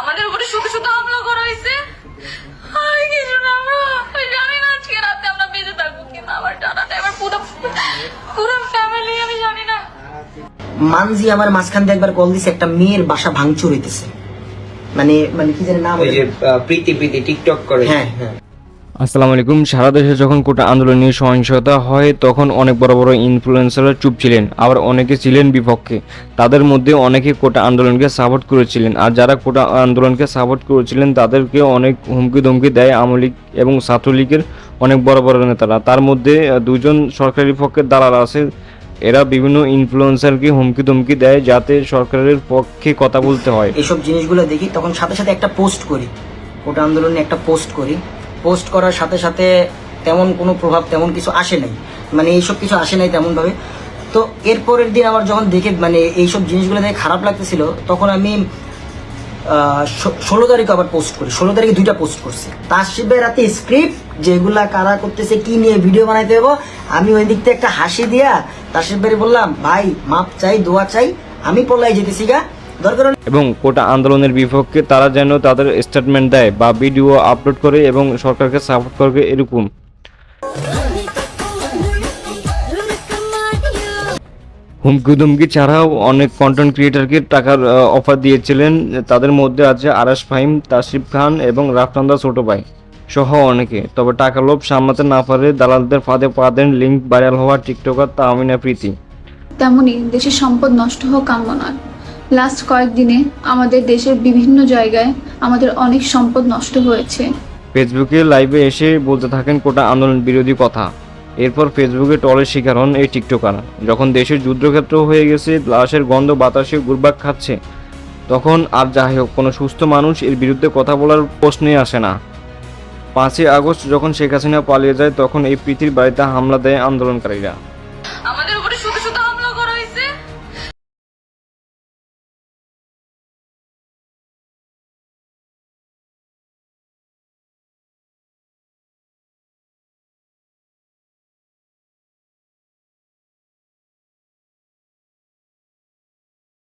আমাদের উপরে শুধু শুধু হামলা করা হয়েছে? আর কিছু না আমরা? জানি না আজকে রাতে আমরা বেঁচে থাকব কিন্তু আমার জানা এবার পুরো পুরো ফ্যামিলি আমি জানি না। মানজি আমার মাঝখান দিয়ে একবার কল দিছে একটা মেয়ের বাসা ভাঙচুর হইতেছে। মানে মানে কি জানি নাম ওই যে প্রীতি প্রীতি টিকটক করে। হ্যাঁ। হ্যাঁ। আসসালামু আলাইকুম। সারা দেশে যখন কোটা আন্দোলন নিয়ে সহিংসতা হয়, তখন অনেক বড় বড় ইনফ্লুয়েন্সাররা চুপ ছিলেন, আবার অনেকে ছিলেন বিপক্ষে। তাদের মধ্যে অনেকে কোটা আন্দোলনকে সাপোর্ট করেছিলেন, আর যারা কোটা আন্দোলনকে সাপোর্ট করেছিলেন, তাদেরকে অনেক হুমকি ধমকি দেয় আওয়ামী লীগ এবং ছাত্রলীগের অনেক বড় বড় নেতারা। তার মধ্যে দুজন সরকারি পক্ষের দালাল আছে। এরা বিভিন্ন ইনফ্লুয়েন্সারকে হুমকি ধমকি দেয় যাতে সরকারের পক্ষে কথা বলতে হয়। এইসব জিনিসগুলো দেখি, তখন সাথে সাথে একটা পোস্ট করি। কোটা আন্দোলনে একটা পোস্ট করি। পোস্ট করার সাথে সাথে তেমন কোনো প্রভাব, তেমন কিছু আসে নাই। মানে এইসব কিছু আসে নাই তেমনভাবে। তো এরপরের দিন আমার যখন দেখে মানে এইসব জিনিসগুলো দেখে খারাপ লাগতেছিল, তখন আমি ষোলো তারিখ আবার পোস্ট করি। ষোলো তারিখে দুইটা পোস্ট করছি। তাসিবের রাতে স্ক্রিপ্ট, যেগুলা কারা করতেছে, কি নিয়ে ভিডিও বানাইতে হব, আমি ওই দিক থেকে একটা হাসি দিয়া তাসিবের বললাম, ভাই, মাপ চাই, দোয়া চাই, আমি পলাই যেতেছি গা। এবং কোটা আন্দোলনের বিপক্ষে তারা যেন তাদের স্টেটমেন্ট দেয় বা ভিডিও আপলোড করে এবং সরকারকে সাপোর্ট করবে এরকম। হুমকি ধুমকি ছাড়াও অনেক কন্টেন্ট ক্রিয়েটারকে টাকার অফার দিয়েছিলেন। তাদের মধ্যে আছে আরাস ফাহিম তাসিফ খান এবং রাফতান্দা ছোট ভাই সহ অনেকে। তবে টাকা লোভ সামলাতে না পারে দালালদের ফাঁদে পা দেন লিঙ্ক ভাইরাল হওয়া টিকটকার তামিনা প্রীতি। তেমনি দেশের সম্পদ নষ্ট হোক কাম্য নয় লাস্ট কয়েকদিনে আমাদের দেশের বিভিন্ন জায়গায় আমাদের অনেক সম্পদ নষ্ট হয়েছে। ফেসবুকে লাইভে এসে বলতে থাকেন কোটা আন্দোলন বিরোধী কথা। এরপর ফেসবুকে টলের শিকার হন এই টিকটকার। যখন দেশের যুদ্ধক্ষেত্র হয়ে গেছে লাশের গন্ধ বাতাসে ঘুরবাক খাচ্ছে তখন আর যাই হোক কোনো সুস্থ মানুষ এর বিরুদ্ধে কথা বলার প্রশ্নে আসে না। পাঁচই আগস্ট যখন শেখ হাসিনা পালিয়ে যায় তখন এই পৃথিবীর বাড়িতে হামলা দেয় আন্দোলনকারীরা।